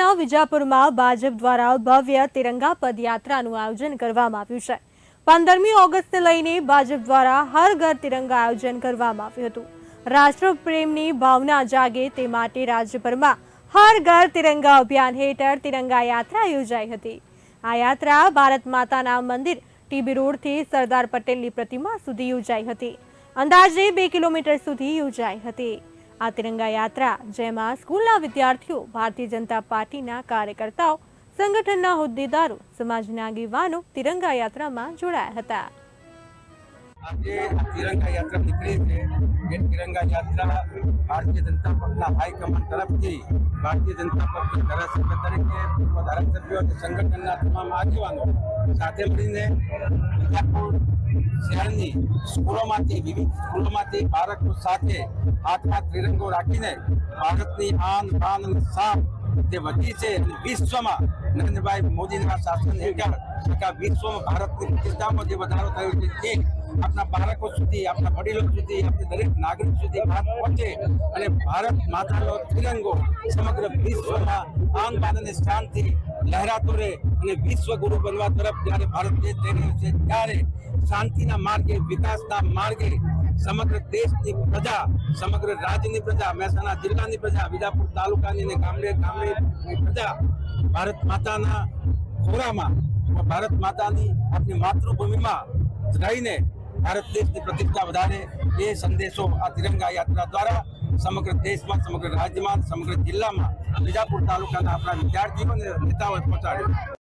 જિલ્લાના વિજાપુરમાં ભાજપ દ્વારા ભવ્ય તિરંગા પદયાત્રાનું આયોજન કરવામાં આવ્યું છે. પંદરમી ઓગસ્ટને લઈને ભાજપ દ્વારા હર ઘર તિરંગા આયોજન કરવામાં આવ્યું હતું. રાષ્ટ્રપ્રેમની ભાવના જાગે તે માટે રાજ્યભરમાં હર ઘર તિરંગા અભિયાન હેઠળ તિરંગા યાત્રા યોજાઈ હતી. આ યાત્રા ભારત માતાના મંદિર ટીબી રોડથી સરદાર પટેલની પ્રતિમા સુધી યોજાઈ હતી. અંદાજે બે કિલોમીટર સુધી યોજાઈ હતી. આ તિરંગા યાત્રા જેમાં સ્કૂલના વિદ્યાર્થીઓ, ભારતીય જનતા પાર્ટીના કાર્યકર્તાઓ, સંગઠનના હોદ્દેદારો, સમાજના આગેવાનો તિરંગા યાત્રામાં જોડાયા હતા. આજે તિરંગા યાત્રા નીકળી છે. એ તિરંગા યાત્રા ભારતીય જનતા પક્ષના હાઈકમાન્ડ તરફથી ભારતીય જનતા પક્ષના ધારાસભ્ય તરીકે, પૂર્વ ધારાસભ્યો અને સંગઠનના તમામ આગેવાનો સાથે મળીને બીજાપુર શહેરની સ્કૂલોમાંથી, વિવિધ સ્કૂલોમાંથી બાળકો સાથે હાથમાં ત્રિરંગો રાખીને ભારતની આન, બાન અને શાન જે વધી છે વિશ્વમાં નરેન્દ્રભાઈ મોદીના શાસન હેઠળ આખા વિશ્વમાં ભારતની પ્રતિષ્ઠામાં જે વધારો થયો છે, તે આપણા બાળકો સુધી, આપણા વડીલો સુધી, આપણે દરેક નાગરિક સુધી વાત પહોંચે અને ભારત માતાનો તિરંગો સમગ્ર વિશ્વમાં આન અને શાંતિ લહેરાતો રહે અને વિશ્વ ગુરુ બનવા તરફ જ્યારે ભારત દેશ જઈ રહ્યો છે, ત્યારે શાંતિના માર્ગે, વિકાસના માર્ગે સમગ્ર દેશની પ્રજા, સમગ્ર રાજ્યની પ્રજા, મહેસાણા જિલ્લાની પ્રજા, વિજાપુર તાલુકાની અને ગામડે ગામડે પ્રજા ભારત માતાના ખોરામાં ભારત માતાની આપની માતૃભૂમિમાં રહીને ભારત દેશની પ્રતિષ્ઠા વધારે એ સંદેશો આ તિરંગા યાત્રા દ્વારા સમગ્ર દેશમાં, સમગ્ર રાજ્યમાં, સમગ્ર જિલ્લામાં વિજાપુર તાલુકાના આપણા વિદ્યાર્થીઓ અને નેતાઓએ પહોંચાડ્યો.